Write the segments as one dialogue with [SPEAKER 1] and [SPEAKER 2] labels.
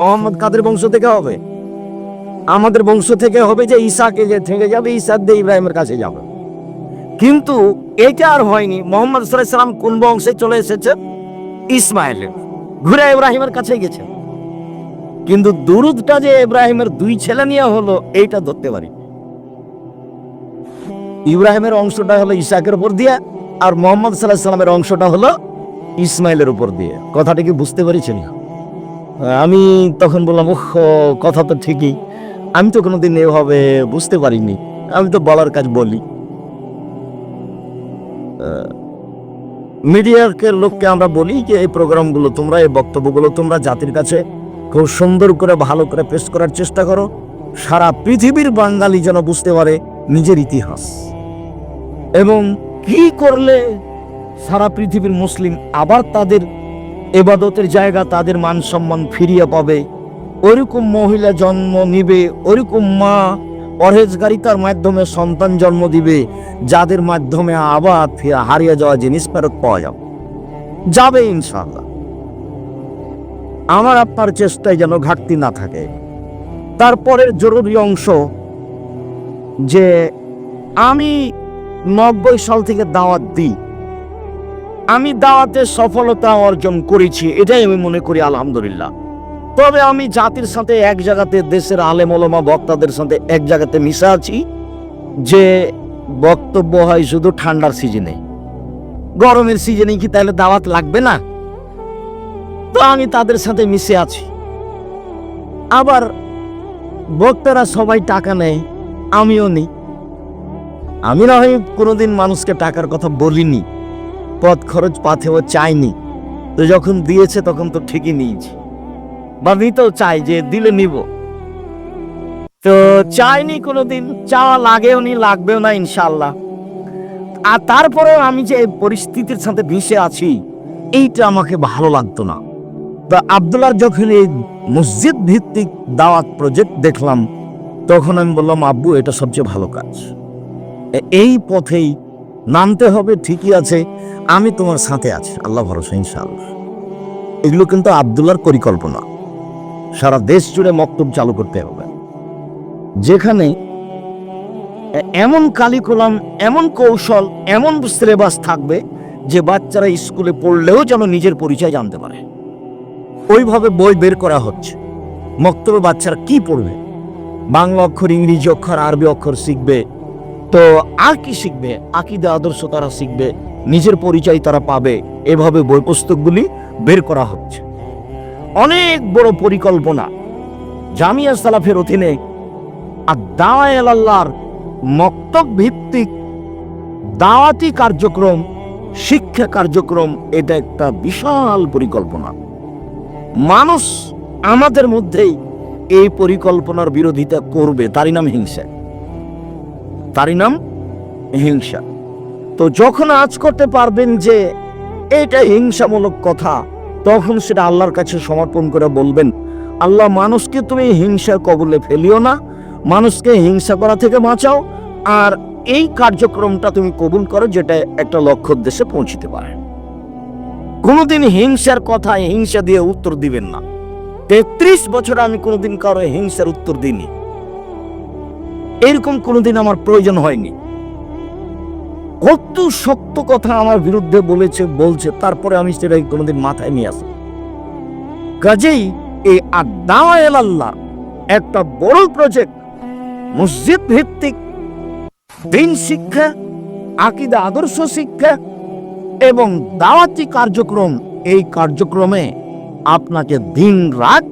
[SPEAKER 1] মোহাম্মদ কাদের বংশ থেকে হবে? আমাদের বংশ থেকে হবে যে ঈসাকে যে থেকে যাবে ঈসার দিয়ে ইব্রাহিমের কাছে যাবে। কিন্তু এটা আর হয়নি। মোহাম্মদ সাল্লাম কোন বংশে চলে এসেছে? ইসমাইলের। ঘুরে ইব্রাহিমের কাছে গেছে। কিন্তু দুরুদটা যে ইব্রাহিমের দুই ছেলে নিয়ে হলো, এইটা ধরতে পারি। ইব্রাহিমের অংশটা হলো ইসাকের উপর দিয়ে, আর মোহাম্মদ সাল্লাহ সাল্লামের অংশটা হলো ইসমাইলের উপর দিয়ে। কথাটা কি বুঝতে পেরেছেন? আমি তখন বললাম, ওহ, কথা তো ঠিকই। আমি তো কোনোদিন এভাবে বুঝতে পারিনি। আমি তো বলার কাজ বলি। মিডিয়াকে লোককে আমরা বলি যে, এই প্রোগ্রামগুলো তোমরা, এই বক্তব্যগুলো তোমরা জাতির কাছে খুব সুন্দর করে, ভালো করে পেশ করার চেষ্টা করো। সারা পৃথিবীর বাঙালি যেন বুঝতে পারে নিজের ইতিহাস। এবং কি করলে সারা পৃথিবীর মুসলিম আবার তাদের এবাদতের জায়গা তাদের মান সম্মান ফিরিয়ে পাবে। ওরকম মহিলা জন্ম নিবে ওরকম মা পরহেজগারিতার মাধ্যমে সন্তান জন্ম দিবে, যাদের মাধ্যমে আবার হারিয়ে যাওয়া জিনিস ফেরত পাওয়া যাবে। যাবে ইনশাল্লাহ আমার আপনার চেষ্টায় যেন ঘাটতি না থাকে। তারপরের জরুরি অংশ যে আমি নব্বই সাল থেকে দাওয়াত দিই। আমি দাওয়াতে সফলতা অর্জন করেছি, এটাই আমি মনে করি আলহামদুলিল্লাহ। তবে আমি জাতির সাথে এক জায়গাতে, দেশের আলেম ওলমা বক্তাদের সাথে এক জায়গাতে মিশে আছি, যে বক্তব্য হয় শুধু ঠান্ডার সিজনে। গরমের সিজনে কি তাহলে দাওয়াত লাগবে না? তো আমি তাদের সাথে মিশে আছি। আবার বক্তারা সবাই টাকা নেয়, আমিও নিই। আমি না হয় কোনোদিন মানুষকে টাকার কথা বলিনি। পথ খরচ পাথেও চাইনি। তো যখন দিয়েছে তখন তো ঠিকই নিয়েছি। বা নিতেও চাই যে দিলে নিব। তো চাইনি কোনোদিন, চাওয়া লাগেও নি, লাগবেও না ইনশাল্লাহ আর তারপরেও আমি যে পরিস্থিতির সাথে মিশে আছি, এইটা আমাকে ভালো লাগতো না। তো আবদুল্লার যখন এই মসজিদ ভিত্তিক দাওয়াত প্রজেক্ট দেখলাম, তখন আমি বললাম, আব্বু, এটা সবচেয়ে ভালো কাজ। এই পথেই নামতে হবে, ঠিকই আছে। আমি তোমার সাথে আছি, আল্লাহ ভরসা, ইনশাআল্লাহ। এগুলো কিন্তু আবদুল্লার পরিকল্পনা। সারা দেশ জুড়ে মক্তব চালু করতে হবে। যেখানে এমন কালিকুলাম এমন কৌশল, এমন সিলেবাস থাকবে যে বাচ্চারা স্কুলে পড়লেও যেন নিজের পরিচয় জানতে পারে। ওইভাবে বই বের করা হচ্ছে। মক্তবে বাচ্চারা কি পড়বে? বাংলা অক্ষর, ইংরেজি অক্ষর, আরবি অক্ষর শিখবে। তো আর কি শিখবে? আকিদা, আদর্শ তারা শিখবে। নিজের পরিচয় তারা পাবে। এভাবে বই পুস্তকগুলি বের করা হচ্ছে। অনেক বড় পরিকল্পনা। জামিয়া সালাফের অধীনে আর দাওয়ায় আল্লাহর মক্তব ভিত্তিক দাওয়াতি কার্যক্রম, শিক্ষা কার্যক্রম, এটা একটা বিশাল পরিকল্পনা। মানুষ আমাদের মধ্যেই এই পরিকল্পনার বিরোধিতা করবে, তারই নাম হিংসা। তারই নাম হিংসা। তো যখন আজ করতে পারবেন যে এটা হিংসামূলক কথা, তখন সেটা আল্লাহর কাছে সমর্পণ করে বলবেন, আল্লাহ, মানুষকে তুমি হিংসার কবলে ফেলিও না, মানুষকে হিংসা করা থেকে বাঁচাও, আর এই কার্যক্রমটা তুমি কবুল করো যেটা একটা লক্ষ্য উদ্দেশ্যে পৌঁছতে পারে। কোনোদিন হিংসার কথায় হিংসা দিয়ে উত্তর দিবেন না। তেত্রিশ বছর আমি কোনোদিন কারও হিংসার উত্তর দিইনি। এরকম কোনোদিন আমার প্রয়োজন হয়নি। কত শক্ত কথা আমার বিরুদ্ধে বলেছে, বলছে, তারপরে আমি সেটাই কোনোদিন মাথায় নিয়ে আসি কাজেই এই আদাওয়া আল্লাহ একটা বড় প্রজেক্ট মসজিদ ভিত্তিক দিন শিক্ষা, আকিদা আদর্শ শিক্ষা এবং দাওয়াতি কার্যক্রম। এই কার্যক্রমে আপনাকে দিন রাত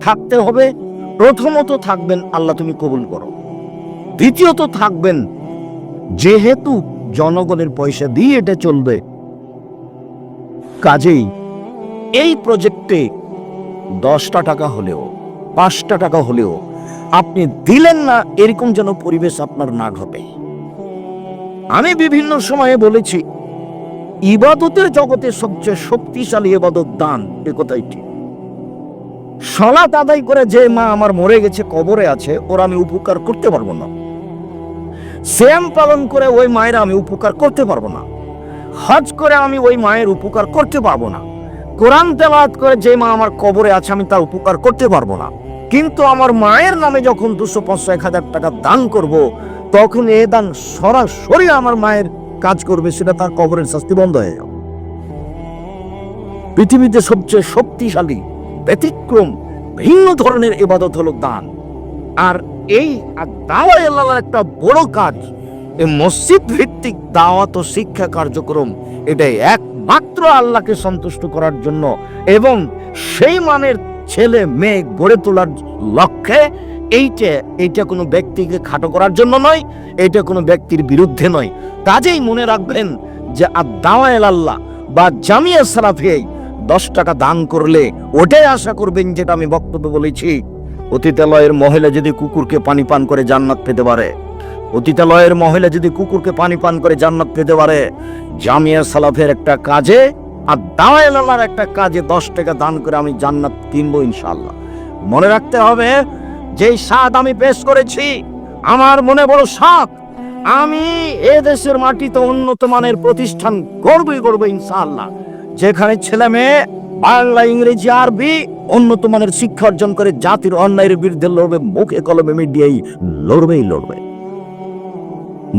[SPEAKER 1] থাকতে হবে। প্রথমত থাকবেন, আল্লাহ তুমি কবুল করো। দ্বিতীয়ত থাকবেন, যেহেতু জনগণের পয়সা দিয়ে এটা চলবে। কাজেই এই প্রজেক্টে দশটা টাকা হলেও, পাঁচটা টাকা হলেও আপনি দিলেন না, এরকম যেন পরিবেশ আপনার না ঘটে। আমি বিভিন্ন সময়ে বলেছি, ইবাদতের জগতে সবচেয়ে শক্তিশালী ইবাদত দান, এ কথাই ঠিক। সলাত আদায় করে যে মা আমার মরে গেছে, কবরে আছে, ওর আমি উপকার করতে পারব না। শ্যাম পালন করে ওই মায়ের আমি উপকার করতে পারব না। হজ করে আমি ওই মায়ের উপকার করতে পারব না। কোরআন তেলাওয়াত করে যে মা আমার কবরে আছে, আমি তার উপকার করতে পারব না। কিন্তু আমার মায়ের নামে যখন দুশো পাঁচশো এক হাজার টাকা দান করব, তখন এ দান সরাসরি আমার মায়ের কাজ করবে, সেটা তার কবরের শাস্তি বন্ধ হয়ে যাবে। পৃথিবীতে সবচেয়ে শক্তিশালী, ব্যতিক্রম, ভিন্ন ধরনের ইবাদত হলো দান। আর এই দাওয়াই আল্লাহর একটা বড় কাজ। এই মসজিদ ভিত্তিক দাওয়াত ও শিক্ষা কার্যক্রম, এটাই একমাত্র আল্লাহকে সন্তুষ্ট করার জন্য এবং সেই মানের ছেলে মেয়ে গড়ে তোলার লক্ষ্যে এইটা এইটা কোনো ব্যক্তিকে খাটো করার জন্য নয় এটা কোনো ব্যক্তির বিরুদ্ধে নয়। কাজেই মনে রাখবেন যে আর আদাওয়াল আল্লাহ বা জামিয়া সালাফিয়াই দশ টাকা দান করলে ওটাই আশা করবেন যেটা আমি বক্তব্য বলেছি। অতীতালয়ের মহিলা যদি কুকুরকে পানি পান করে জান্নাত পেতে পারে, অতীতালয়ের মহিলা যদি কুকুরকে পানি পান করে জান্নাত পেতে পারে, জামিয়া সালাফের একটা কাজে আর দাওয়ালার একটা কাজে দশ টাকা দান করে আমি জান্নাত কিনবো ইনশাল্লাহ মনে রাখতে হবে, যেই স্বাদ আমি পেশ করেছি, আমার মনে বড় শখ আমি এ দেশের মাটিতে উন্নত মানের প্রতিষ্ঠান গড়বই গড়বো ইনশাল্লাহ যেখানে ছেলে মেয়ে বাংলা, ইংরেজি, আরবি, উন্নত মানের শিক্ষা অর্জন করে জাতির অন্যায়ের বিরুদ্ধে লড়বে, মুখে কলমে মিডিয়াই লড়বেই লড়বে।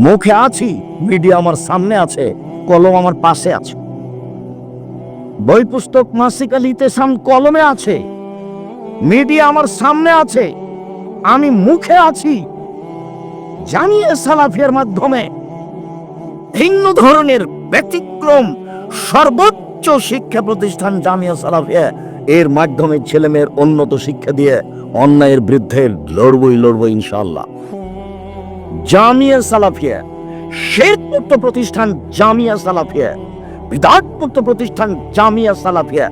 [SPEAKER 1] মুখে আছি, মিডিয়া আমার সামনে আছে, কলম আমার পাশে আছে। বই পুস্তক সাম কলমে আছে, মিডিয়া আমার সামনে আছে, আমি মুখে আছি। জানিয়ে সালাফিয়ার মাধ্যমে ভিন্ন ধরনের ব্যতিক্রম, সর্বোচ্চ শিক্ষা প্রতিষ্ঠান জামিয়া সালাফিয়া, এর মাধ্যমে ছেলে মেয়ের উন্নত শিক্ষা দিয়ে অন্যায়ের বিরুদ্ধে লড়বই লড়বো ইনশাল্লাহ জামিয়া সালাফিয়া শেখ মুক্ত প্রতিষ্ঠান জামিয়া সালাফিয়া বিদাত মুক্ত প্রতিষ্ঠান জামিয়া সালাফিয়া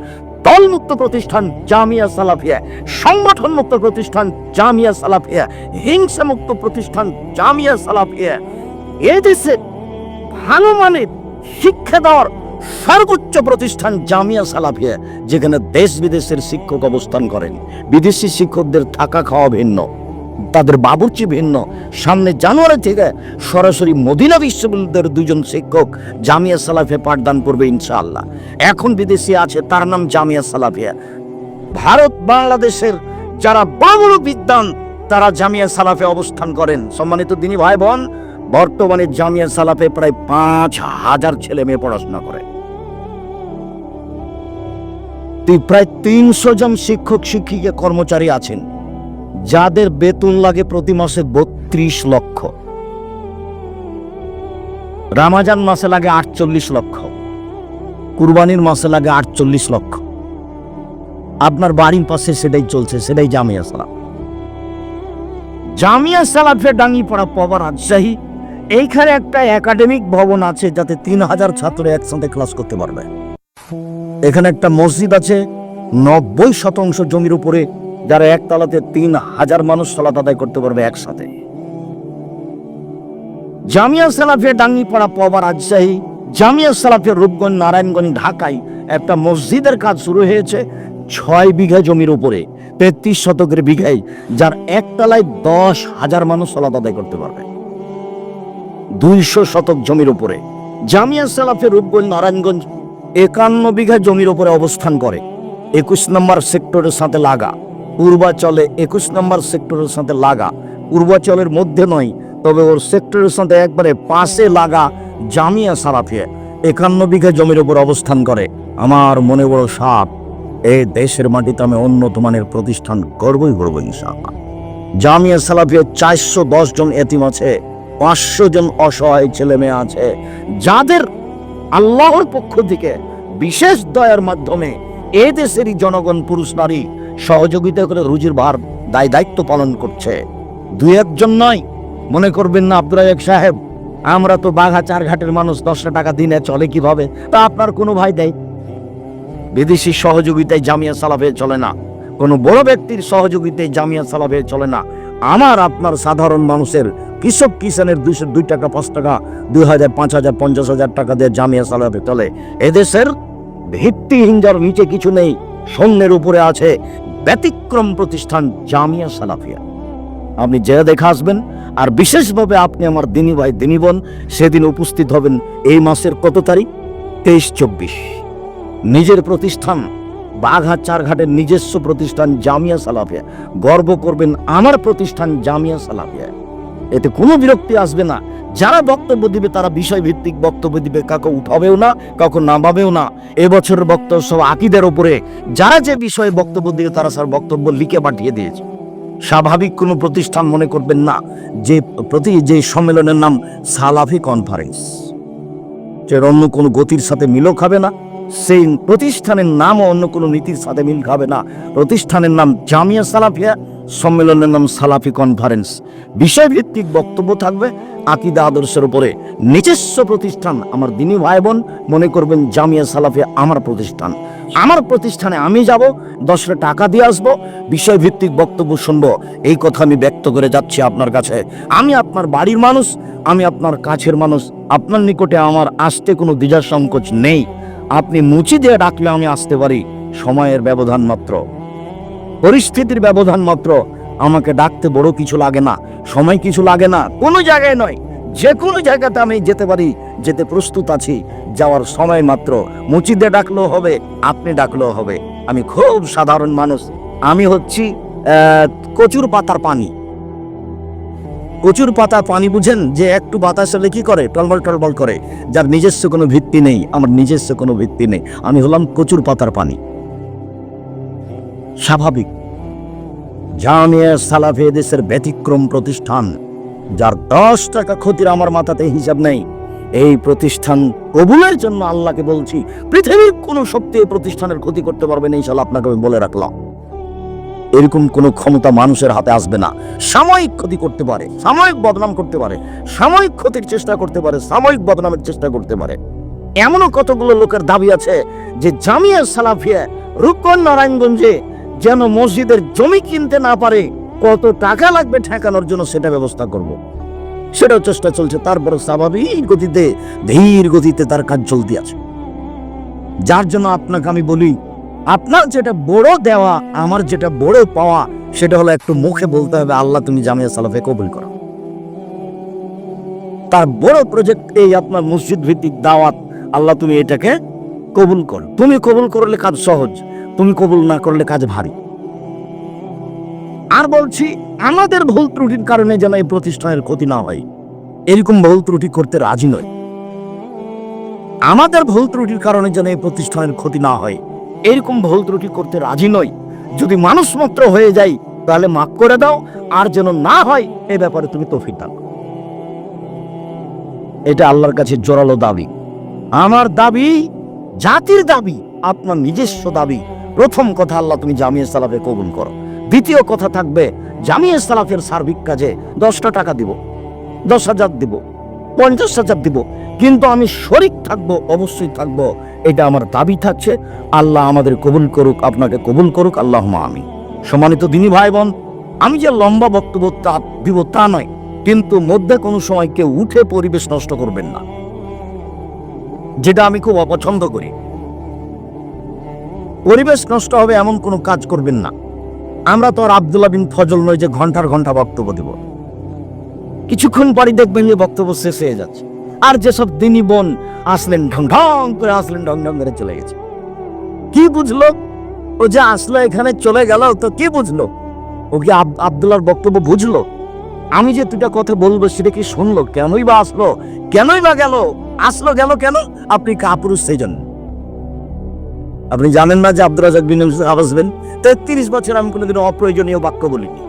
[SPEAKER 1] দলমুক্ত প্রতিষ্ঠান জামিয়া সালাফিয়া সংগঠন মুক্ত প্রতিষ্ঠান জামিয়া সালাফিয়া হিংসা মুক্ত প্রতিষ্ঠান জামিয়া সালাফিয়া। এদেশে ভালো মানের শিক্ষা দেওয়ার সর্বোচ্চ প্রতিষ্ঠান জামিয়া সালাফিয়া, যেখানে দেশ বিদেশের শিক্ষক অবস্থান করেন। বিদেশি শিক্ষকদের থাকা খাওয়া ভিন্ন, তাদের বাবুর্চি ভিন্ন। সামনে জানুয়ারি থেকে সরাসরি মদিনা বিশ্ববিদ্যালয়ের দুজন শিক্ষক জামিয়া সালাফিয়া পাঠদান করবে ইনশাআল্লাহ। এখন বিদেশি আছে, তার নাম জামিয়া সালাফিয়া। ভারত, বাংলাদেশের যারা বড় বড় বিদ্যান তারা জামিয়া সালাফে অবস্থান করেন। সম্মানিত দিনী ভাই বোন বর্তমানে জামিয়া সালাফে প্রায় পাঁচ হাজার ছেলে মেয়ে পড়াশোনা করে। প্রায় তিনশো জন শিক্ষক, শিক্ষিকা, কর্মচারী আছেন, যাদের বেতন লাগে প্রতি মাসে বত্রিশ লক্ষ। রামাজান মাসে লাগে আটচল্লিশ লক্ষ। কুরবানির মাসে লাগে আটচল্লিশ লক্ষ। আপনার বাড়ির পাশে সেটাই চলছে, সেটাই জামিয়া সালাম জামিয়া সালাফে ডাঙ্গি পড়া পবা রাজশাহী, এইখানে একটা একাডেমিক ভবন আছে যাতে তিন হাজার ছাত্র একসাথে ক্লাস করতে পারবে। এখানে একটা মসজিদ আছে। নব্বই শতাংশ জমির উপরে যারা একতলাতে তিন হাজার মানুষ সালাত আদায় করতে পারবে একসাথে। জামিয়া সালাফিয়া ডাঙ্গিপাড়া পবা রাজশাহী, জামিয়া সালাফিয়া রূপগঞ্জ, নারায়ণগঞ্জ, ঢাকায় একটা মসজিদের কাজ শুরু হয়েছে ছয় বিঘা জমির উপরে, তেত্রিশ শতকের বিঘায়, যার একতলায় দশ হাজার মানুষ সালাত আদায় করতে পারবে। দুইশো শতক জমির উপরে, জামিয়া সালাফিয়া রূপগঞ্জ, নারায়ণগঞ্জ একান্ন বিঘা জমির উপরে অবস্থান করে। একুশ নম্বর সেক্টরের সাথে লাগা। পূর্বাচলে একুশ নম্বর সেক্টরের সাথে লাগা। পূর্বাচলের মধ্যে নয়, তবে ওর সেক্টরের সাথে একবারে পাশে লাগা জামিয়া সালাফিয়া একান্ন বিঘা জমির ওপর অবস্থান করে। আমার মনে বড় সাপ, এ দেশের মাটিতে আমি উন্নত মানের প্রতিষ্ঠান গর্বই গর্ব ইনশাআল্লাহ। জামিয়া সালাফিয়া চারশো দশ জন এতিম আছে, পাঁচশো জন অসহায় ছেলে মেয়ে আছে। যাদের আল্লাহর পক্ষ থেকে বিশেষ দয়ার মাধ্যমে এ দেশেরই জনগণ, পুরুষ, নারী সহযোগিতা করে রুজির ভার দায় দায়িত্ব পালন করছে। দুই একজন নয়। মনে করবেন না আব্দুরাজাক সাহেব, আমরা তো বাঘা চার ঘাটের মানুষ দশটা টাকা দিনে চলে কীভাবে? তা আপনার কোনো ভাই দেয়? বিদেশি সহযোগিতায় জামিয়া সালাফে চলে না। কোনো বড় ব্যক্তির সহযোগিতায় জামিয়া সালাফে চলে না। আমার, আপনার সাধারণ মানুষের কৃষক কিষানের দুইশো দুই টাকা, পাঁচ টাকা, দুই হাজার, পাঁচ হাজার, পঞ্চাশ হাজার টাকা দিয়ে জামিয়া সালাফে চলে এদেশের ভিত্তিহীন যার নিচে কিছু নেই শূন্যের উপরে আছে ব্যতিক্রম প্রতিষ্ঠান জামিয়া সালাফিয়া। আপনি যে দেখে আসবেন, আর বিশেষভাবে আপনি আমার দিনী ভাই, দিনী বোন, সেদিন উপস্থিত হবেন এই মাসের কত তারিখ? তেইশ চব্বিশ। নিজের প্রতিষ্ঠান বাঘাট চারঘাটের নিজস্ব প্রতিষ্ঠান জামিয়া সালাফিয়া। গর্ব করবেন আমার প্রতিষ্ঠান জামিয়া সালাফিয়া। এতে কোনো বিরক্তি আসবে না। যারা বক্তব্য দিবে, তারা বিষয় ভিত্তিক বক্তব্য দিবে। কাউকে উঠাবেও না কাউকে নামাবেও না। এবছরের বক্তব্য সব আকিদের ওপরে যারা যে বিষয়ে বক্তব্য দিয়ে তারা স্যার বক্তব্য লিখে পাঠিয়ে দিয়েছে। স্বাভাবিক কোনো প্রতিষ্ঠান মনে করবেন না, যে প্রতি যে সম্মেলনের নাম সালাফি কনফারেন্স যে অন্য কোনো গতির সাথে মিলও খাবে না, সেই প্রতিষ্ঠানের নামও অন্য কোনো নীতির সাথে মিল খাবে না। প্রতিষ্ঠানের নাম জামিয়া সালাফিয়া সম্মেলনের নাম সালাফি কনফারেন্স বিষয়ভিত্তিক বক্তব্য থাকবে আকিদা আদর্শের উপরে। নিজস্ব প্রতিষ্ঠান আমার দিনী ভাই বোন মনে করবেন জামিয়া সালাফিয়া আমার প্রতিষ্ঠান। আমার প্রতিষ্ঠানে আমি যাব দশটা টাকা দিয়ে আসব, বিষয়ভিত্তিক বক্তব্য শুনব। এই কথা আমি ব্যক্ত করে যাচ্ছি আপনার কাছে। আমি আপনার বাড়ির মানুষ, আমি আপনার কাছের মানুষ। আপনার নিকটে আমার আসতে কোনো দ্বিধা সংকোচ নেই। আপনি মুচি দিয়ে ডাকলে আমি আসতে পারি। সময়ের ব্যবধান মাত্র। পরিস্থিতির ব্যবধান মাত্র। আমাকে ডাকতে বড় কিছু লাগে না, সময় কিছু লাগে না, কোনো জায়গায় নয়। যে কোনো জায়গাতে আমি যেতে পারি, যেতে প্রস্তুত আছি। যাওয়ার সময় মাত্র। মুচিদে ডাকলেও হবে, আপনি ডাকলেও হবে। আমি খুব সাধারণ মানুষ। আমি হচ্ছি কচুর পাতার পানি। কচুর পাতা পানি বুঝেন যে একটু বাতাস হলে কি করে? টলবল টলবল করে। যার নিজস্ব কোনো ভিত্তি নেই, আমার নিজস্ব কোনো ভিত্তি নেই। আমি হলাম কচুর পাতার পানি। স্বাভাবিক। জামিয়া সালাফে দেশের ব্যতিক্রম প্রতিষ্ঠান, যার দশ টাকা ক্ষতির আমার মাথাতে হিসাব নেই। এই প্রতিষ্ঠান কবুলের জন্য আল্লাহকে বলছি, পৃথিবীর কোনো শক্তি এই প্রতিষ্ঠানের ক্ষতি করতে পারবে না ইনশাল্লাহ আপনাকে আমি বলে রাখলাম। এরকম কোনো ক্ষমতা মানুষের হাতে আসবে না। সাময়িক ক্ষতি করতে পারে, সাময়িক বদনাম করতে পারে, সাময়িক ক্ষতির চেষ্টা করতে পারে, সাময়িক বদনামের চেষ্টা করতে পারে। এমনও কতগুলো লোকের দাবি আছে যে জামিয়া সালাফিয়া রূপকন নারায়ণগঞ্জে যেন মসজিদের জমি কিনতে না পারে, কত টাকা লাগবে ঠেকানোর জন্য সেটা ব্যবস্থা করব। সেটাও চেষ্টা চলছে তারপরে স্বাভাবিক গতিতে, ধীর গতিতে তার কাজ চলতে আছে। যার জন্য আপনাকে আমি বলি, আপনার যেটা বড় দেওয়া, আমার যেটা বড় পাওয়া, সেটা হলো একটু মুখে বলতে হবে, আল্লাহ তুমি জামিয়া সালাফে কবুল করো। তার বড় প্রজেক্ট এই আপনার মসজিদ ভিত্তিক দাওয়াত, আল্লাহ তুমি এটাকে কবুল করো। তুমি কবুল করলে কাজ সহজ। তুমি কবুল না করলে কাজ ভারী। আর বলছি, আমাদের ভুল ত্রুটির কারণে যেন এই প্রতিষ্ঠানের ক্ষতি না হয়। এরকম ভুল ত্রুটি করতে রাজি নয় আমাদের ভুল ত্রুটির কারণে যেন এই প্রতিষ্ঠানের ক্ষতি না হয়। এরকম ভুল ত্রুটি করতে রাজি নয় যদি মানুষ মাত্র হয়ে যাই, তাহলে মাফ করে দাও। আর যেন না হয়, এ ব্যাপারে তুমি তৌফিক দাও। এটা আল্লাহর কাছে জোরালো দাবি। আমার দাবি জাতির দাবি, আপনার নিজস্ব দাবি। প্রথম কথা আল্লাহ তুমি জামিয়া সালাফে কবুল করো। দ্বিতীয় কথা থাকবে, জামিয়া সালাফের সার্বিক কাজে দশটা টাকা দিব, দশ হাজার দিব, পঞ্চাশ হাজার দিব। কিন্তু আমি শরিক থাকব, অবশ্যই থাকব, এটা আমার দাবি থাকছে। আল্লাহ আমাদের কবুল করুক, আপনাকে কবুল করুক আল্লাহ আমি সম্মানিত দিনী ভাই বোন আমি যে লম্বা বক্তব্য তা দিব তা নয়, কিন্তু মধ্যে কোনো সময় কেউ উঠে পরিবেশ নষ্ট করবেন না। যেটা আমি খুব অপছন্দ করি। পরিবেশ নষ্ট হবে এমন কোনো কাজ করবেন না। আমরা তো আর আবদুল্লাহ বিন ফজল নয় যে ঘণ্টার ঘণ্টা বক্তব্য দেব। কিছুক্ষণ পরই দেখবেন যে বক্তব্য শেষ হয়ে যাচ্ছে। আর যেসব দিনী বোন আসলেন ঢং ঢং করে আসলেন, ঢং ঢং করে চলে গেছে। কি বুঝলো? ও যে আসলো এখানে চলে গেল, তো কি বুঝলো? ও কি আব- আবদুল্লাহর বক্তব্য বুঝলো? আমি যে দুটা কথা বলব সেটা কি শুনলো? কেনই বা আসলো? কেনই বা গেল? আসলো গেল কেন? আপনি কাপুরুষ সেই জন্য। আপনি জানেন না যে আব্দুল রাজাক বিন আসবেন তেত্রিশ বছর আমি কোনোদিন অপ্রয়োজনীয় বাক্য বলিনি।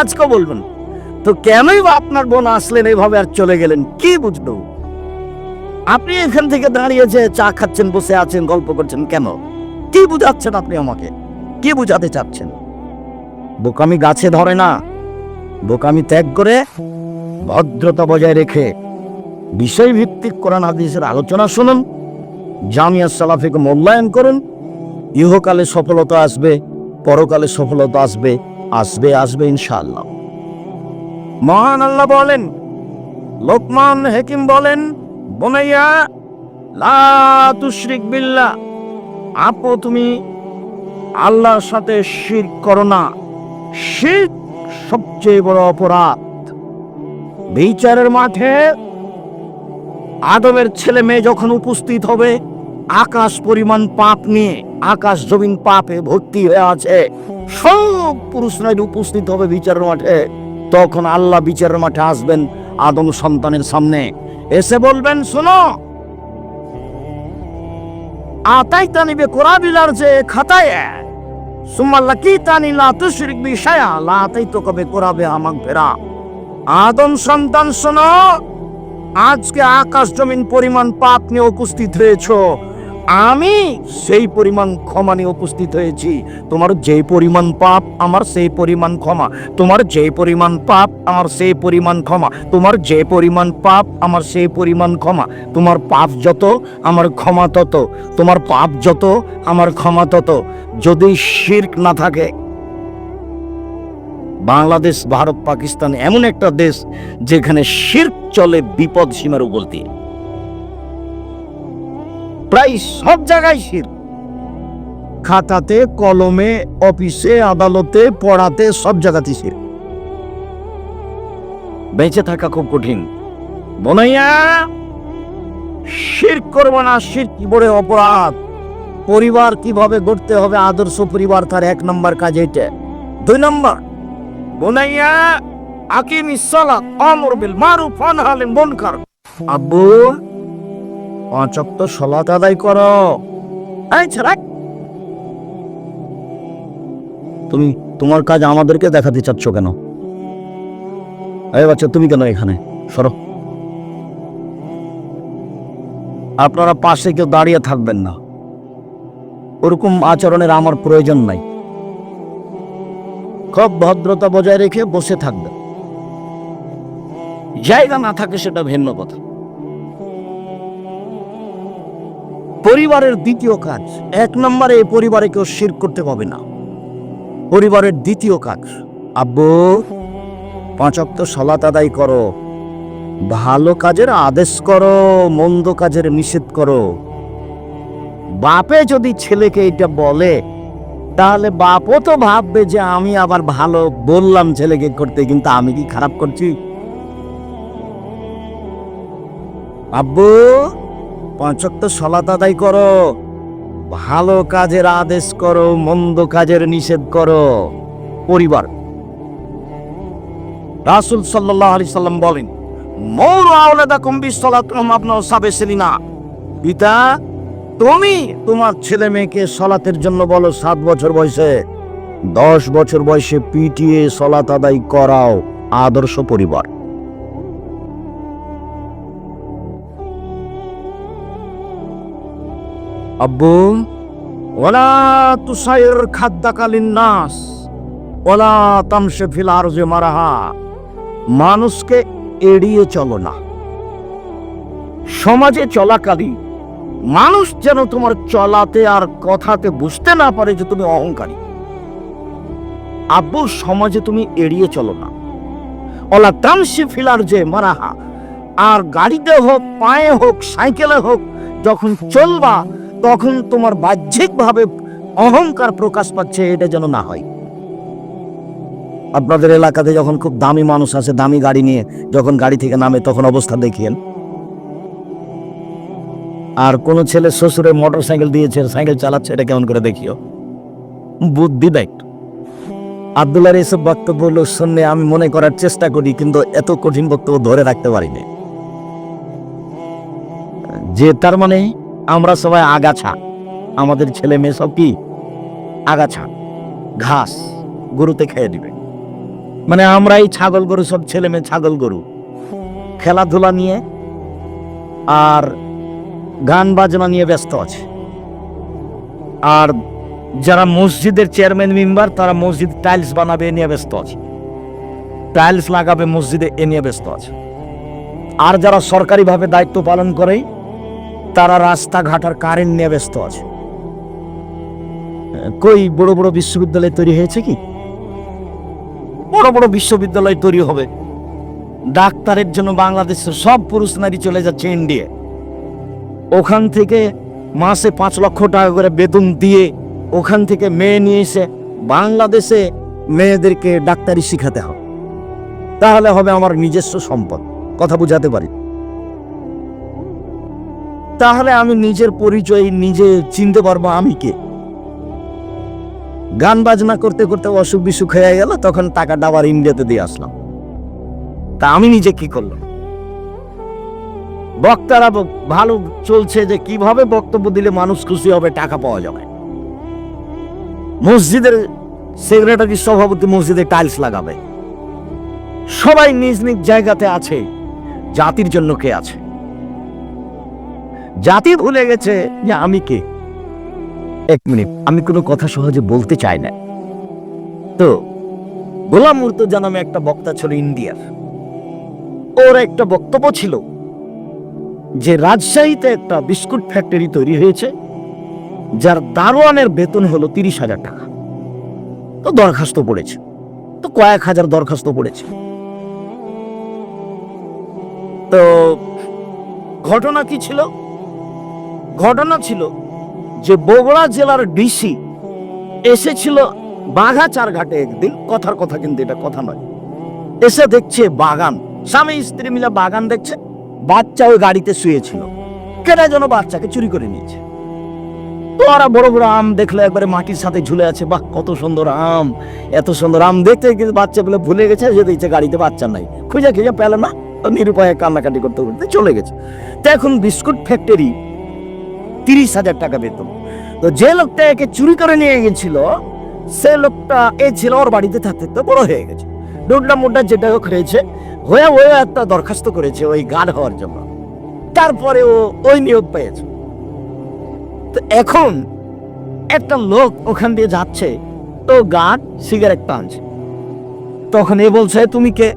[SPEAKER 1] আজকে বলবেন। তো কেনই বা আপনার বোন আসলেন এইভাবে আর চলে গেলেন? কি বুঝলো? আপনি এখান থেকে দাঁড়িয়ে যে চা খাচ্ছেন, বসে আছেন, গল্প করছেন কেন? কি বুঝাচ্ছেন আপনি আমাকে? কি বুঝাতে চাচ্ছেন? বোকামি গাছে ধরে না। বোকামি ত্যাগ করে ভদ্রতা বজায় রেখে বিষয়ভিত্তিক কোরআন হাদিসের আলোচনা শুনুন। জামিয়া সালাফিকে মূল্যায়ন করুন। ইহকালে সফলতা আসবে, পরকালে সফলতা আসবে আসবে আসবে ইনশাআল্লাহ। মহান আল্লাহ বলেন, লোকমান হেকিম বলেন, বোনাইয়া, লা তুশরিক বিল্লাহ, আপু তুমি আল্লাহর সাথে শির করো না। শির সবচেয়ে বড় অপরাধ। বিচারের মাঠে আদমের ছেলে মেয়ে যখন উপস্থিত হবে আকাশ পরিমাণ পাপ নিয়ে আকাশ জমিন পাপে ভর্তি হয়ে আছে। সব পুরুষ নারী উপস্থিত হবে বিচারের মাঠে। তখন আল্লাহ বিচারের মাঠে আসবেন আদম সন্তানের সামনে। এসে বলবেন, শোনো আতাই তানিবে কোরাবিলার যে খাতায়। সুমাল্লা কি তানি লা তুশরিক বিশায়া লা আতাই তো কবে কোরাবে আমাক ফেরা আদম সন্তান, শোনো, আজকে আকাশ জমিন পরিমাণ পাপ নিয়ে উপস্থিত হয়েছ। আমি সেই পরিমাণ ক্ষমা নিয়ে উপস্থিত হয়েছি। তোমার যে পরিমাণ পাপ, আমার সেই পরিমাণ ক্ষমা। তোমার যে পরিমাণ পাপ, আমার সেই পরিমাণ ক্ষমা। তোমার যে পরিমাণ পাপ, আমার সেই পরিমাণ ক্ষমা। তোমার পাপ যত, আমার ক্ষমা তত। তোমার পাপ যত, আমার ক্ষমা তত। যদি শির্ক না থাকে, বাংলাদেশ, ভারত, পাকিস্তান এমন একটা দেশ যেখানে শির্ক চলে বিপদ সীমার উপর দিয়ে। প্রায় সব জায়গায় শির। খাতাতে, কলমে, অফিসে, আদালতে, পড়াতে সব জায়গাতে শির। বেঁচে থাকা খুব কঠিন। বনাইয়া শির করব না, শির কি বড় অপরাধ। পরিবার কীভাবে গড়তে হবে, আদর্শ পরিবার তার এক নম্বর কাজ এটা দুই নম্বর বনাইয়া আকিম ইসালাত আমর বিল মারুফ আনহালিন মুনকার। আব্বু পাঁচক তো সলাত আদায় করো। ছেলে! তুমি তোমার কাজ আমাদেরকে দেখাতে চাচ্ছ কেন? এই বাচ্চা, তুমি কেন এখানে? সরো। আপনারা পাশে কেউ দাঁড়িয়ে থাকবেন না। ওরকম আচরণের আমার প্রয়োজন নাই। খুব ভদ্রতা বজায় রেখে বসে থাকবে জায়গা না থাকে সেটা ভিন্ন কথা। পরিবারের দ্বিতীয় কাজ, এক নম্বরে এই পরিবারে কেউ শির করতে পাবে না। পরিবারের দ্বিতীয় কাজ, আব্বু পাঁচক তো সলাত আদায় করো, ভালো কাজের আদেশ করো, মন্দ কাজের নিষেধ করো। বাপে যদি ছেলেকে এটা বলে, তাহলে বাপও তো ভাববে যে আমি আবার ভালো বললাম ছেলেকে করতে, কিন্তু আমি কি খারাপ করছি? আব্বু পাঁচক তো সলাত আদায় করো। ভালো কাজের আদেশ করো, মন্দ কাজের নিষেধ করো। পরিবার। রাসুল সাল্লাহ আলি সাল্লাম বলেন, মৌর আওলাদা কম্বি সলাতুম আপনার সাবে সেলিনা পিতা, তুমি তোমার ছেলে মেয়েকে সলাতের জন্য বলো, সাত বছর বয়সে। দশ বছর বয়সে পিটিয়ে সলাত আদায় করাও আদর্শ পরিবার। আব্বু, ওলা তুষাইর খাদ্যাকালীন নাস, ওলা তামসে ফিল আরজে মারাহা, মানুষকে এড়িয়ে চলো না। সমাজে চলাকালীন মানুষ যেন তোমার চলাতে আর কথাতে বুঝতে না পারে যে তুমি অহংকারী। আব্বু, সমাজে তুমি এড়িয়ে চলো না। ওলা তামসে ফিলার যে মারাহা, আর গাড়িতে হোক, পায়ে হোক, সাইকেলে হোক, যখন চলবা তখন তোমার বাহ্যিকভাবে অহংকার প্রকাশ পাচ্ছে, এটা যেন না হয়। আপনাদের এলাকাতে যখন খুব দামি মানুষ আছে দামি গাড়ি নিয়ে যখন গাড়ি থেকে নামে, তখন অবস্থা দেখিয়েন আর কোন ছেলে শ্বশুরে মোটর সাইকেল দিয়েছে, সাইকেল চালাচ্ছে, এটা কেমন করে দেখিও। বুদ্ধি দেখ। আবদুল্লার এসব বক্তব্য শুনে আমি মনে করার চেষ্টা করি, কিন্তু এত কঠিন বক্তব্য ধরে রাখতে পারিনি। যে, তার মানে আমরা সবাই আগাছা। আমাদের ছেলে মেয়ে সব কি? আগাছা। ঘাস গরুতে খেয়ে দিবে মানে আমরা এই ছাগল গরু, সব ছেলে মেয়ে ছাগল গরু। খেলাধুলা নিয়ে আর গান বাজনা নিয়ে ব্যস্ত আছে। আর যারা মসজিদের চেয়ারম্যান মেম্বার, তারা মসজিদ টাইলস বানাবে এ নিয়ে ব্যস্ত আছে। টাইলস লাগাবে মসজিদে এ নিয়ে ব্যস্ত আছে। আর যারা সরকারিভাবে দায়িত্ব পালন করে তারা রাস্তাঘাট আর কারেন্ট নিয়ে ব্যস্ত আছে। কই, বড় বড় বিশ্ববিদ্যালয় তৈরি হয়েছে কি? বড় বড় বিশ্ববিদ্যালয় তৈরি হবে। ডাক্তারের জন্য বাংলাদেশের সব পুরুষ নারী চলে যাচ্ছে ইন্ডিয়া ওখান থেকে মাসে পাঁচ লক্ষ টাকা করে বেতন দিয়ে ওখান থেকে মেয়ে নিয়ে এসে বাংলাদেশে মেয়েদেরকে ডাক্তারি শিখাতে হবে। তাহলে হবে আমার নিজস্ব সম্পদ। কথা বুঝাতে পারি। তাহলে আমি নিজের পরিচয় নিজে চিনতে পারব আমি কে? গান বাজনা করতে করতে অসুখ বিসুখ হয়ে গেল, তখন টাকাটা আবার ইন্ডিয়াতে দিয়ে আসলাম। তা আমি নিজে কি করলাম? বক্তারা ভালো চলছে যে কীভাবে বক্তব্য দিলে মানুষ খুশি হবে, টাকা পাওয়া যাবে। মসজিদের সেক্রেটারি সভাপতি মসজিদে টাইলস লাগাবে। সবাই নিজ নিজ জায়গাতে আছে, জাতির জন্য কে আছে? জাতি ভুলে গেছে যে আমি কে। এক মিনিট, আমি কোনো কথা সহজে বলতে চাই না। তো, গোলাম মুর্তজা নামে একটা বক্তা ছিল ইন্ডিয়ার। ওর একটা বক্তব্য ছিল যে রাজশাহীতে একটা বিস্কুট ফ্যাক্টরি তৈরি হয়েছে, যার দারোয়ানের বেতন হলো তিরিশ হাজার টাকা। তো দরখাস্ত পড়েছে। তো কয়েক হাজার দরখাস্ত পড়েছে। তো, ঘটনা কি ছিল? ঘটনা ছিল যে বগুড়া জেলার ডিসি এসেছিল বাঘাচার ঘাটে একদিন। কথার কথা কিন্তু এটা কথা নয়। এসে দেখছে বাগান। স্বামী স্ত্রী মিলে বাগান দেখছে। বাচ্চা ওই গাড়িতে শুয়েছিল। কেনা যেন বাচ্চাকে চুরি করে নিয়েছে। তো ওরা বড় বড় আম দেখল একবারে মাটির সাথে ঝুলে আছে। বাহ, কত সুন্দর আম, এত সুন্দর আম দেখতে কিন্তু বাচ্চা পেলে ভুলে গেছে যে দেখছে গাড়িতে বাচ্চা নাই। খুঁজে খুঁজে পেলে না, নিরুপায় কান্নাকাটি করতে করতে চলে গেছে। তো এখন বিস্কুট ফ্যাক্টরি তিরিশ হাজার টাকা বেতন। তো যে লোকটা একে চুরি করে নিয়ে গেছিল সে লোকটা এ ছিল ওর বাড়িতে থাকতে তো বড় হয়ে গেছে। ডুডলা মুড্ডা যেটা হয়েছে হয়ে হয়ে একটা দরখাস্ত করেছে ওই গার্ড হওয়ার জন্য। তারপরে ও ওই নিয়োগ পেয়েছে। তো এখন একটা লোক ওখান দিয়ে যাচ্ছে তো গার্ড সিগারেট টানছে। তখন এ বলছে তুমি কে?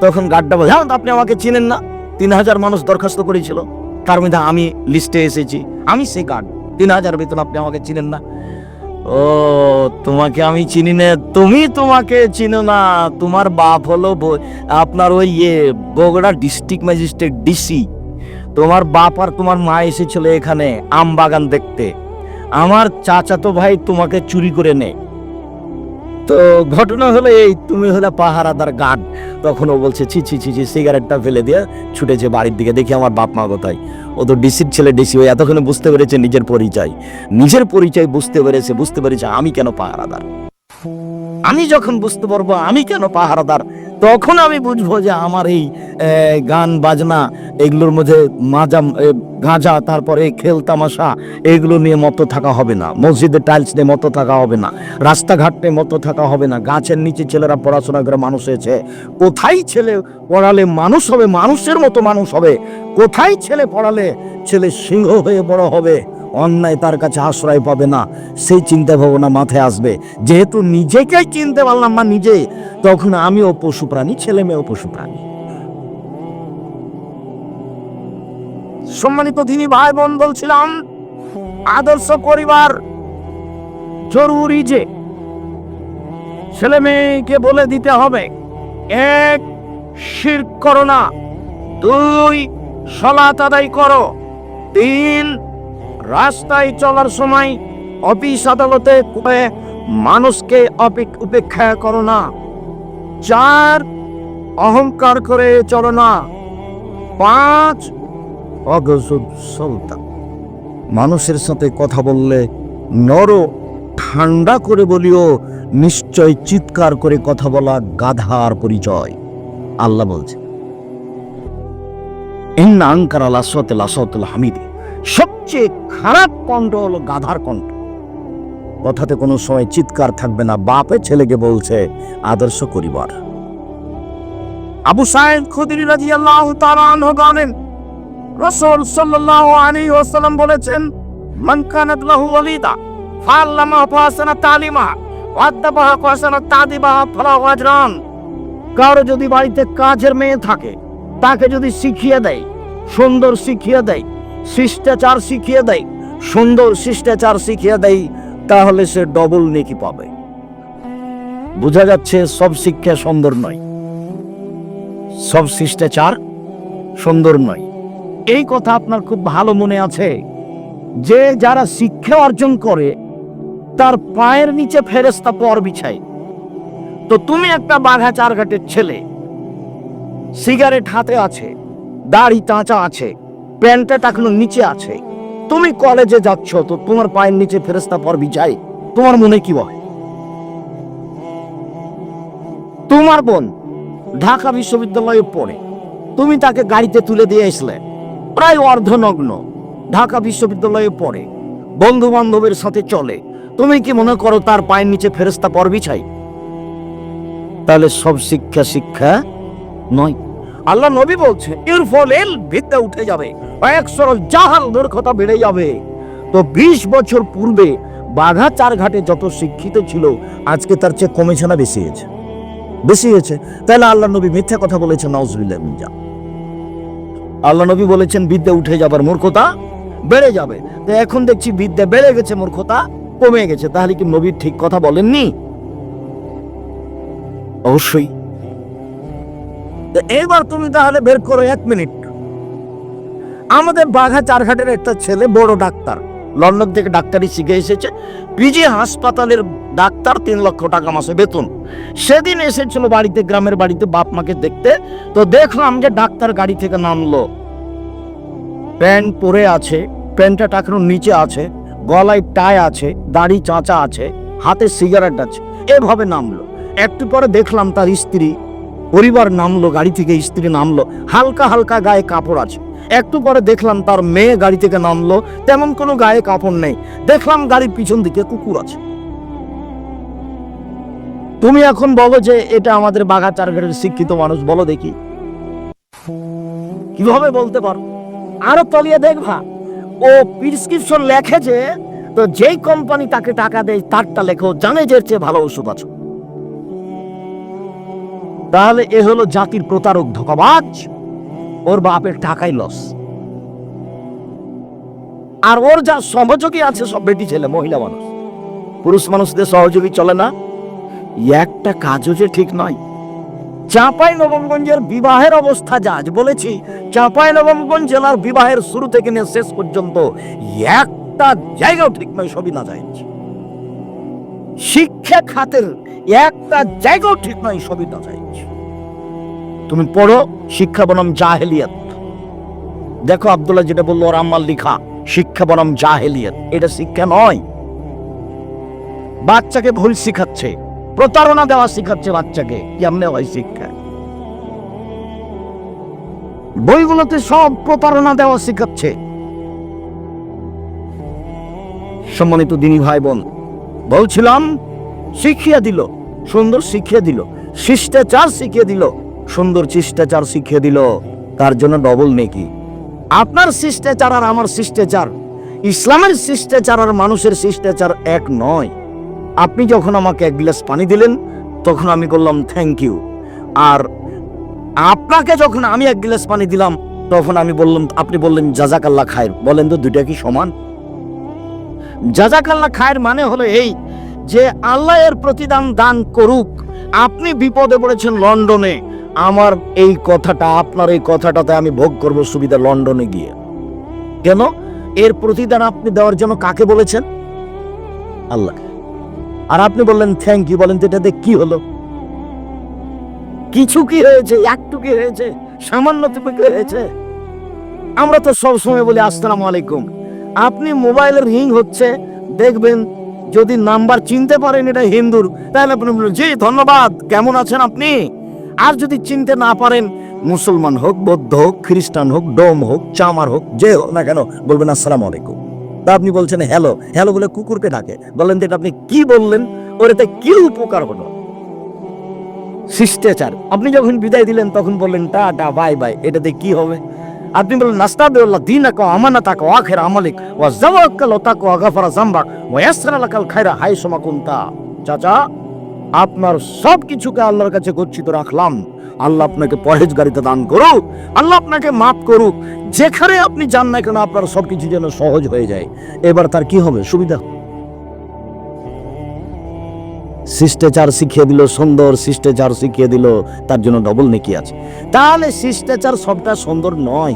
[SPEAKER 1] তখন গার্ডটা বলছে "হ্যাঁ, আপনি আমাকে চিনেন না। তিন হাজার মানুষ দরখাস্ত করেছিল। তার মধ্যে আমি লিস্টে এসেছি। আমি সেই গার্ড তিন হাজার বেতন আপনি আমাকে চিনেন না। ও, তোমাকে আমি চিনি না। তুমি তোমাকে চিনো না। তোমার বাপ হলো আপনার ওই ইয়ে বগুড়া ডিস্ট্রিক্ট ম্যাজিস্ট্রেট ডিসি তোমার বাপ আর তোমার মা এসেছিল এখানে আম বাগান দেখতে। আমার চাচাতো ভাই তোমাকে চুরি করে নেয়। তো ঘটনা হলো এই, তুমি হলে পাহারাদার গার্ড তখন ও বলছে, ছি ছি ছি ছি সিগারেটটা ফেলে দিয়ে ছুটেছে বাড়ির দিকে, দেখি আমার বাপ মা কোথায়। ও তো ডিসির ছেলে ডিসি ওই এতক্ষণে বুঝতে পেরেছে নিজের পরিচয়। নিজের পরিচয় বুঝতে পেরেছে বুঝতে পেরেছে আমি কেন পাহারাদার। আমি যখন বুঝতে পারব আমি কেন পাহারাদার, তখন আমি বুঝব যে আমার এই গান, বাজনা, এগুলোর মধ্যে মাজা গাঁজা, তারপরে খেল তামাশা, এগুলো নিয়ে মতো থাকা হবে না। মসজিদে টাইলস নিয়ে মতো থাকা হবে না। রাস্তাঘাট নিয়ে মতো থাকা হবে না। গাছের নিচে ছেলেরা পড়াশোনা করে মানুষ হয়েছে। কোথায় ছেলে পড়ালে মানুষ হবে? মানুষের মতো মানুষ হবে। কোথায় ছেলে পড়ালে ছেলে সিংহ হয়ে বড় হবে? অন্যায় তার কাছে আশ্রয় পাবে না। সেই চিন্তা ভাবনা মাথায় আসবে। যেহেতু নিজেকেই চিনতে পারলাম না নিজে, তখন আমিও পশু প্রাণী ছেলে মেয়েও পশু প্রাণী সম্মানিত তিনি ভাই বোন বলছিলাম, আদর্শ পরিবার জরুরি যে, ছেলে মেয়েকে বলে দিতে হবে, এক, শির করো না, দুই, সলাত আদায় করো, তিন রাস্তায় চলার সময় অফিস আদালতে মানুষকে উপেক্ষা করো না। চার, অহংকার করে চলো না। পাঁচ, অগজব সুলতান মানুষের সাথে কথা বললে নর ঠান্ডা করে বলিও নিশ্চয় চিৎকার করে কথা বলা গাধার পরিচয়। আল্লাহ বলছে, ইন্না আঙ্কার লাসতুল হামিদি। সবচেয়ে খারাপ কণ্ঠ হলো গাধার কণ্ঠ। কথাতে কোনো সময় চিৎকার থাকবে না, বাপে ছেলেকে বলছে, আদর্শ করিবার আবু সাহেব খুদরি রাদিয়াল্লাহু তাআলা আনহু বলেন, রাসূল সাল্লাল্লাহু আলাইহি ওয়াসাল্লাম বলেছেন, মান কানাত লাহু ওয়ালিদা, ফাআল্লামা ফাসানা তালিমা ওয়াদ্দাবাহা ফাসানা তাদিবাহা ফালাহু আজরান। কারও যদি বাড়িতে কাজের মেয়ে থাকে, তাকে যদি শিখিয়ে দেয়, সুন্দর শিখিয়ে দেয় শিষ্টাচার শিখিয়ে দেয়। সুন্দর শিষ্টাচার শিখিয়ে দেয়, তাহলে সে ডবল নেকি পাবে। বোঝা যাচ্ছে সব শিক্ষা সুন্দর নয়। সব শিষ্টাচার সুন্দর নয়। এই কথা আপনার খুব ভালো মনে আছে। যে যারা শিক্ষা অর্জন করে, তার পায়ের নিচে ফেরেস্তা পর বিছায়। তো তুমি একটা বাঘা চারঘাটের ছেলে। সিগারেট হাতে আছে, দাড়ি টাঁচা আছে। প্যান্টটা টাকানো নিচে আছে। তুমি কলেজে যাচ্ছ তো তোমার পায়ের নিচে ফেরেস্তা পড়বি যাই তোমার মনে কি হয়? তোমার বোন ঢাকা বিশ্ববিদ্যালয়ে পড়ে। তুমি তাকে গাড়িতে তুলে দিয়ে আসলে প্রায় অর্ধনগ্ন ঢাকা বিশ্ববিদ্যালয়ে পড়ে। বন্ধু বান্ধবের সাথে চলে। তুমি কি মনে করো তার পায়ের নিচে ফেরস্তা পড়বি চাই তাহলে সব শিক্ষা শিক্ষা নয়। আল্লাহ নবী বলছে, এর ফলে ভিত্তে উঠে যাবে সরল জাহাল মূর্খতা বেড়ে যাবে। তো বিশ বছর পূর্বে বাঘা চার ঘাটে যত শিক্ষিত ছিল, আজকে তার চেয়ে কমেছে না বেশি হয়েছে। বেশি হয়েছে। তাহলে আল্লাহ নবী মিথ্যা কথা বলেছেন, নাউজুবিল্লাহ মিন যা আল্লাহ নবী বলেছেন, বিদ্যা উঠে যাবার মূর্খতা বেড়ে যাবে। তো এখন দেখছি বিদ্যা বেড়ে গেছে, মূর্খতা কমে গেছে। তাহলে কি নবী ঠিক কথা বলেননি? অবশ্যই। তো এবার তুমি তাহলে বের করো এক মিনিট। আমাদের বাঘা চারঘাটের একটা ছেলে, বড় ডাক্তার। লন্ডন থেকে ডাক্তারি শিখে এসেছে। পিজি হাসপাতালের ডাক্তার, তিন লক্ষ টাকা মাসে বেতন। সেদিন এসেছিল বাড়িতে, গ্রামের বাড়িতে বাপ মাকে দেখতে। তো দেখলাম যে ডাক্তার গাড়ি থেকে নামলো। প্যান্ট পরে আছে, প্যান্টটা টাকানোর নিচে আছে, গলায় টাই আছে, দাড়ি চাঁচা আছে, হাতে সিগারেট আছে, এভাবে নামলো। একটু পরে দেখলাম তার স্ত্রী পরিবার নামলো, গাড়ি থেকে স্ত্রী নামলো, হালকা হালকা গায়ে কাপড় আছে। একটু পরে দেখলাম তার মেয়ে গাড়ি থেকে নামলো, তেমন কোনো গায়ে কাপড় নেই। দেখলাম গাড়ির পিছন দিকে কুকুর আছে। তুমি এখন বলো যে এটা আমাদের বাঘা চারঘাটের শিক্ষিত মানুষ, বলো দেখি। কীভাবে বলতে পারো? আরও তলিয়ে দেখবা ও প্রিসক্রিপশন লেখে যে, তো যেই কোম্পানি তাকে টাকা দেয়, তারটা লেখো, জানে যে চেয়ে ভালো ওষুধ আছে। তাহলে এ হলো জাতির প্রতারক ধোকাবাজ। ওর বাপের টাকাই লস আর ওর যা সহযোগী আছে, সব বেটি ছেলে, মহিলা মানুষ। পুরুষ মানুষদের সহযোগী চলে না। একটা কাজও যে ঠিক নয়। চাঁপাই নবমগঞ্জের বিবাহের অবস্থা যা বলেছি চাঁপাই নবমগঞ্জ জেলার বিবাহের শুরু থেকে নিয়ে শেষ পর্যন্ত একটা জায়গাও ঠিক নয়, সবই না যায়। শিক্ষা খাতের একটা জায়গাও ঠিক নয়, সবই না যায়। তুমি পড়ো, শিক্ষা বনাম জাহেলিয়াত। দেখো আব্দুল্লাহ যেটা বলল, ওর আম্মার লিখা, শিক্ষা বনাম জাহেলিয়াত। এটা শিক্ষা নয়। বাচ্চাকে ভুল শিখাচ্ছে, প্রতারণা দেওয়া শিখাচ্ছে বাচ্চাকে, কেমনে হয় শিক্ষা? বইগুলোতে সব প্রতারণা দেওয়া শিখাচ্ছে। সম্মানিত দিনী ভাই বোন, বলছিলাম, শিখিয়ে দিল, সুন্দর শিখিয়ে দিল, শিষ্টাচার শিখিয়ে দিল সুন্দর শিষ্টাচার শিখিয়ে দিল। তার জন্য ডবল নেকি। আপনার শিষ্টাচার আর আমার শিষ্টাচার, ইসলামের শিষ্টাচার আর মানুষের শিষ্টাচার এক নয়। আপনি যখন আমাকে এক গ্লাস পানি দিলেন, তখন আমি বললাম থ্যাংক ইউ আর আপনাকে যখন আমি এক গ্লাস পানি দিলাম, তখন আমি বললাম, আপনি বললেন জাজাকাল্লা খায়ের বলেন তো দুইটা কি সমান? জাজাকাল্লা খায়ের মানে হলো এই যে, আল্লাহ এর প্রতিদান দান করুক। আপনি বিপদে পড়েছেন লন্ডনে আমার এই কথাটা, আপনার এই কথাটাতে আমি ভোগ করব সুবিধা লন্ডনে গিয়ে। কেন? এর প্রতিদান আপনি দেওয়ার জন্য কাকে বলেছেন? আল্লাহ। আর আপনি বললেন থ্যাংক ইউ বলেন তো এটাতে কি হলো? কিছু কি হয়েছে? একটু কি হয়েছে? সামান্য টুকু কি হয়েছে? আমরা তো সব সময় বলি, আসসালামু আলাইকুম। আপনি মোবাইলের রিং হচ্ছে, দেখবেন যদি নাম্বার চিনতে পারেন এটা হিন্দুর, তাহলে আপনি জি, ধন্যবাদ। কেমন আছেন আপনি? আর যদি চিনতে না পারেন, মুসলমান হোক, বৌদ্ধ হোক, খ্রিস্টান হোক, ডোম হোক, চামার হোক, যে হোক না কেন, বলবেন আসসালামু আলাইকুম। তা আপনি বলছেন, হ্যালো। হ্যালো বলে কুকুরকে ডাকে। বলেন এটা আপনি কি বললেন? ওর এতে কি উপকার হলো? শিষ্টাচার। আপনি যখন বিদায় দিলেন, তখন বললেন, টাটা, বাই বাই, এটাতে কি হবে? আপনি বললেন নাস্তা দেওয়াল্লাহ দিন আকা আমানা তাকা আখের আমালিক ওয়া জাওয়াক্কাল তাকা গাফারা জাম্বাক ওয়া ইয়াসরা লাকাল খায়রা হাই সমাকুন্তা চাচা আপনার সব কিছুকে আল্লাহর কাছে গচ্ছিত রাখলাম। আল্লাহ আপনাকে পরহেজগারিতা দান করুক, আল্লাহ আপনাকে মাফ করুক। যেখানে আপনি যান না কেন, আপনার সবকিছু যেন সহজ হয়ে যায়। এবার তার কি হবে? সুবিধা? শিষ্টাচার শিখিয়ে দিল, সুন্দর শিষ্টাচার শিখিয়ে দিল, তার জন্য ডবল নেকি আছে। তাহলে শিষ্টাচার সবটা সুন্দর নয়।